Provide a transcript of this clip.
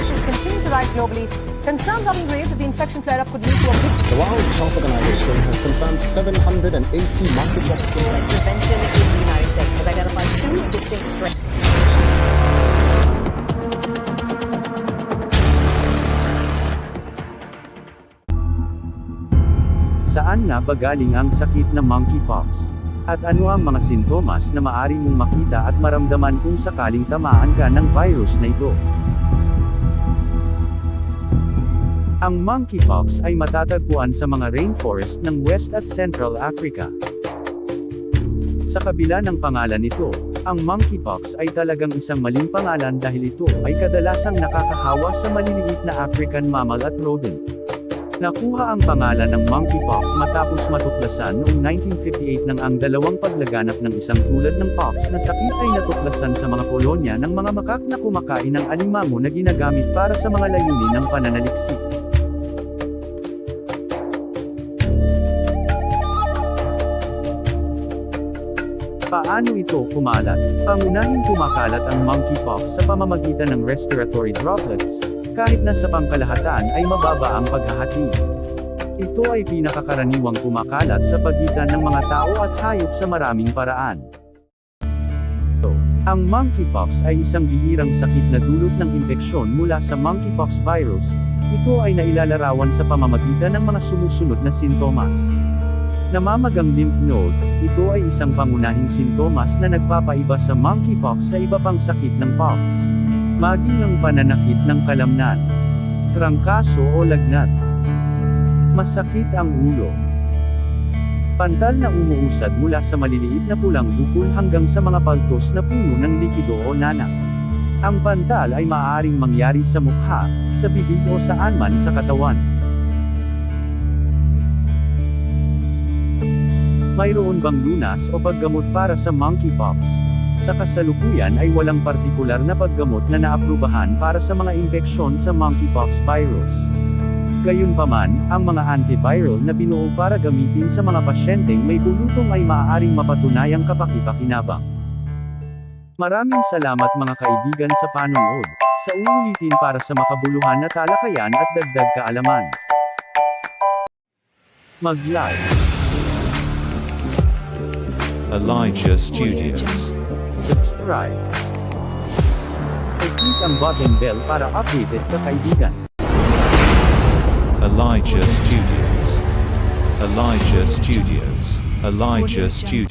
cases continue to rise globally, concerns are being raised that the infection flare-up could lead to a big The World Health Organization has confirmed 780 monkeypox Prevention in the United States has identified two distinct strains. Saan na ba galing ang sakit na monkeypox? At ano ang mga sintomas na maari mong makita at maramdaman kung sakaling tamaan ka ng virus na ito? Ang monkeypox ay matatagpuan sa mga rainforest ng West at Central Africa. Sa kabila ng pangalan nito, ang monkeypox ay talagang isang maling pangalan dahil ito ay kadalasang nakakahawa sa maliliit na African mammal at rodent. Nakuha ang pangalan ng monkeypox matapos matuklasan noong 1958 nang ang dalawang paglaganap ng isang tulad ng pox na sakit ay natuklasan sa mga kolonya ng mga makak na kumakain ng alimango na ginagamit para sa mga layunin ng pananaliksik. Paano ito kumalat? Pangunahing kumakalat ang monkeypox sa pamamagitan ng respiratory droplets, kahit na sa pangkalahatan ay mababa ang paghahati. Ito ay pinakakaraniwang kumakalat sa pagitan ng mga tao at hayop sa maraming paraan. Ang monkeypox ay isang bihirang sakit na dulot ng infeksyon mula sa monkeypox virus. Ito ay nailalarawan sa pamamagitan ng mga sumusunod na sintomas. Namamagang lymph nodes, ito ay isang pangunahing sintomas na nagpapaiba sa monkeypox sa iba pang sakit ng pox. Maging ang pananakit ng kalamnan, trangkaso o lagnat. Masakit ang ulo. Pantal na umuusad mula sa maliliit na pulang bukol hanggang sa mga paltos na puno ng likido o nanak. Ang pantal ay maaaring mangyari sa mukha, sa bibig o saan man sa katawan. Mayroon bang lunas o paggamot para sa monkeypox? Sa kasalukuyan ay walang partikular na paggamot na naaprubahan para sa mga impeksyon sa monkeypox virus. Gayunpaman, ang mga antiviral na binuo para gamitin sa mga pasyenteng may bulutong ay maaaring mapatunayang kapakipakinabang. Maraming salamat mga kaibigan sa panonood. Sa uulitin para sa makabuluhan na talakayan at dagdag kaalaman. Mag-like. Elijah Studios. subscribe. I-click ang button bell para updated ka kaibigan. Elijah Studios. Elijah Studios. Elijah Studios.